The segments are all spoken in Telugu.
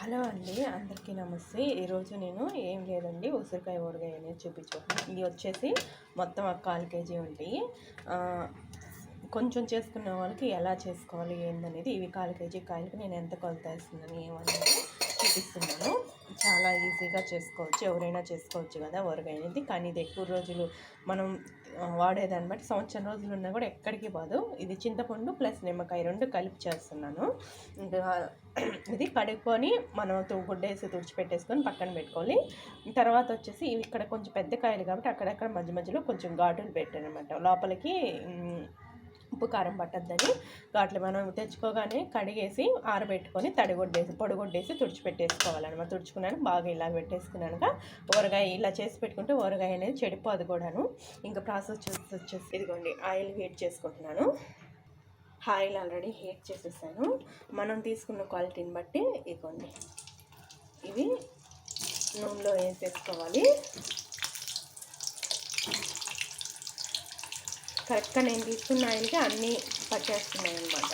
హలో అండి అందరికీ నమస్తే. ఈరోజు నేను ఏం లేదండి ఉసిరికాయ ఊరగాయ అనేది చూపించుకుంటున్నాను ఇది వచ్చేసి మొత్తం ఒక కాల్ కేజీ ఉంటాయి కొంచెం చేసుకున్న వాళ్ళకి ఎలా చేసుకోవాలి ఏందనేది ఇవి కాల్ కేజీ కాయలకి నేను ఎంత కొలత వేస్తున్నాను ఏమనేది చూపిస్తున్నాను. చాలా ఈజీగా చేసుకోవచ్చు. ఎవరైనా చేసుకోవచ్చు కదా ఊరగాయ కానీ ఇది ఎక్కువ రోజులు మనం వాడేదాన్ని బట్టి సంవత్సరం రోజులు ఉన్నా కూడా ఎక్కడికి పోదు ఇది చింతపండు ప్లస్ నిమ్మకాయ రెండు కలిపి చేస్తున్నాను. ఇంకా ఇది కడుక్కొని మనం గుడ్డేసి తుడిచిపెట్టేసుకొని పక్కన పెట్టుకోవాలి. తర్వాత వచ్చేసి ఇవి ఇక్కడ కొంచెం పెద్ద కాయలు కాబట్టి అక్కడక్కడ మధ్య మధ్యలో కొంచెం ఘాటులు పెట్టాను అనమాట లోపలికి ఉప్పు కారం పట్టద్దని. ఘాట్లు మనం తెచ్చుకోగానే కడిగేసి ఆరబెట్టుకొని తడిగొడ్డేసి పొడిగొడ్డేసి తుడిచిపెట్టేసుకోవాలన్నమాట. తుడుచుకున్నాను బాగా ఇలా పెట్టేసుకున్నాక ఊరగాయ ఇలా చేసి పెట్టుకుంటే ఊరగాయ అనేది చెడిపోదు కూడాను. ఇంకా ప్రాసెస్ చూసి వచ్చేసి ఇదిగోండి ఆయిల్ హీట్ చేసుకుంటున్నాను. ఆయిల్ ఆల్రెడీ హీట్ చేసేసాను. మనం తీసుకున్న క్వాలిటీని బట్టి ఇదిగోండి ఇవి నూనెలో వేసేసుకోవాలి. కరెక్ట్గా నేను తీసుకున్న ఆయిల్కి అన్నీ పట్టేస్తున్నాయి అనమాట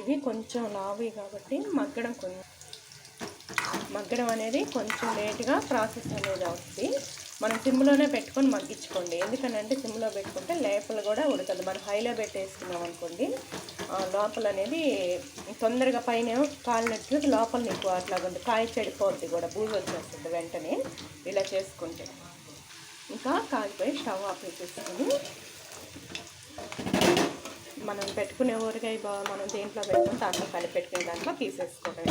ఇవి కొంచెం లావి కాబట్టి మగ్గడం కొంచెం మగ్గడం అనేది కొంచెం లేట్గా ప్రాసెస్ అనేది అవుతుంది మనం సిమ్లోనే పెట్టుకొని మగ్గించుకోండి. ఎందుకనంటే సిమ్లో పెట్టుకుంటే లేపలు కూడా ఉడకదు మనం హైలో పెట్టేసుకున్నాం అనుకోండి లోపల అనేది తొందరగా పైన కాలినట్లు లోపల నీకు అట్లా ఉంది కాయ చెడిపోద్ది కూడా బూజు వచ్చేస్తుంది వెంటనే ఇలా చేసుకుంటే. ఇంకా కాలిపోయి స్టవ్ ఆఫ్ చేసేసుకొని మనం పెట్టుకునే ఊరగాయ బా మనం దేంట్లో పెట్టుకుని దాంట్లో కలిపి పెట్టుకునే దాంట్లో తీసేసుకోవడం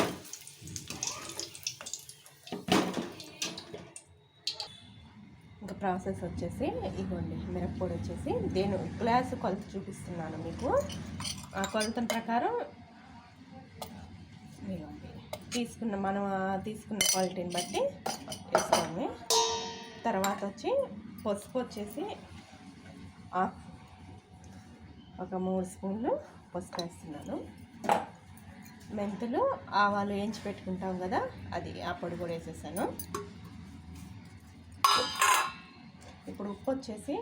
ప్రాసెస్ వచ్చేసి ఇదిగోండి మిరప్పొడి వచ్చేసి. నేను గ్లాస్ కొలత చూపిస్తున్నాను మీకు. ఆ కొలత ప్రకారం తీసుకున్న మనం తీసుకున్న క్వాలిటీని బట్టి వేసుకోండి. తర్వాత వచ్చి పసుపు వచ్చేసి ఒక మూడు స్పూన్లు పసుపు వేస్తున్నాను. మెంతులు ఆవాలు వేయించి పెట్టుకుంటాం కదా అది ఆ పొడి కూడా వేసేసాను. ఇప్పుడు ఉప్పు వచ్చేసి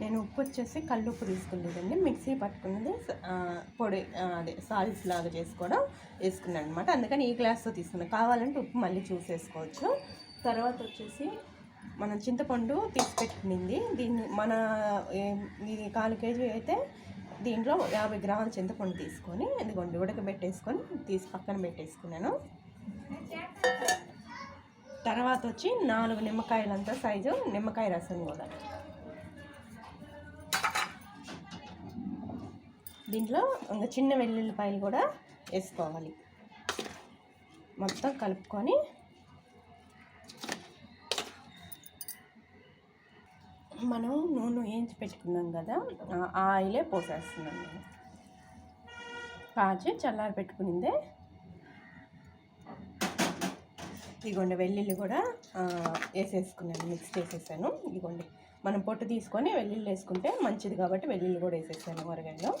నేను ఉప్పు వచ్చేసి కళ్ళు ఉప్పు తీసుకునేదండి. మిక్సీ పట్టుకున్నది పొడి అదే సాల్స్ లాగా చేసుకోవడం వేసుకున్నాను అనమాట అందుకని ఈ గ్లాస్తో తీసుకున్నాను కావాలంటే ఉప్పు మళ్ళీ చూసేసుకోవచ్చు. తర్వాత వచ్చేసి మనం చింతపండు తీసి పెట్టుకునింది దీన్ని మన ఇది కాలు కేజీ అయితే దీంట్లో యాభై గ్రాముల చింతపండు తీసుకొని ఇదిగోండి ఉడకబెట్టేసుకొని తీసి పక్కన పెట్టేసుకున్నాను. తర్వాత వచ్చి నాలుగు నిమ్మకాయలంతా సైజు నిమ్మకాయ రసం కూడా. దీంట్లో ఇంకా చిన్న వెల్లుల్లిపాయలు కూడా వేసుకోవాలి. మొత్తం కలుపుకొని మనం నూనె వేయించి పెట్టుకున్నాం కదా ఆ ఆయిలే పోసేస్తున్నాం. కాచి చల్లారి పెట్టుకునిందే ఇదిగోండి వెల్లుల్లి కూడా వేసేసుకున్నాను మిక్స్ చేసేసాను ఇదిగోండి మనం పొట్టు తీసుకొని వెల్లుల్లి వేసుకుంటే మంచిది కాబట్టి వెల్లుల్లి కూడా వేసేసాను ఊరగాయలో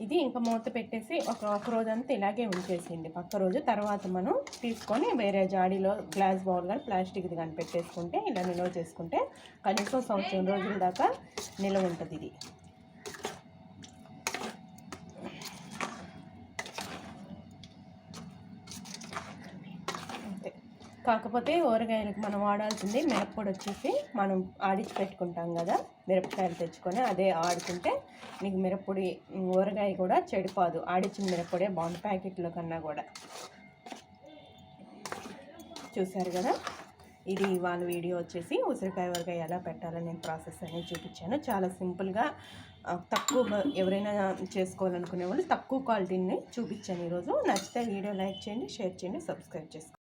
ఇది ఇంకా మూత పెట్టేసి ఒక ఒక రోజు అంతా ఇలాగే ఉంచేసింది పక్క రోజు తర్వాత మనం తీసుకొని వేరే జాడీలో గ్లాస్ బౌల్ కానీ ప్లాస్టిక్ది కానీ పెట్టేసుకుంటే ఇలా నిల్వ చేసుకుంటే కనీసం సంవత్సరం రోజుల దాకా నిల్వ ఉంటుంది ఇది. కాకపోతే ఊరగాయలకు మనం వాడాల్సింది మిరప్పొడి వచ్చేసి మనం ఆడించి పెట్టుకుంటాం కదా మిరపకాయలు తెచ్చుకొని అదే ఆడుకుంటే నీకు మిరప్పొడి ఊరగాయ కూడా చెడిపోదు. ఆడించిన మిరప్పొడే బాగుంది ప్యాకెట్లో కన్నా కూడా. చూశారు కదా? ఇది వాళ్ళ వీడియో వచ్చేసి ఉసిరికాయ ఊరగాయ ఎలా పెట్టాలని నేను ప్రాసెస్ అనేది చూపించాను. చాలా సింపుల్గా తక్కువ ఎవరైనా చేసుకోవాలనుకునే వాళ్ళు తక్కువ క్వాలిటీని చూపించాను ఈరోజు. నచ్చితే వీడియో లైక్ చేయండి షేర్ చేయండి సబ్స్క్రైబ్ చేసుకోండి.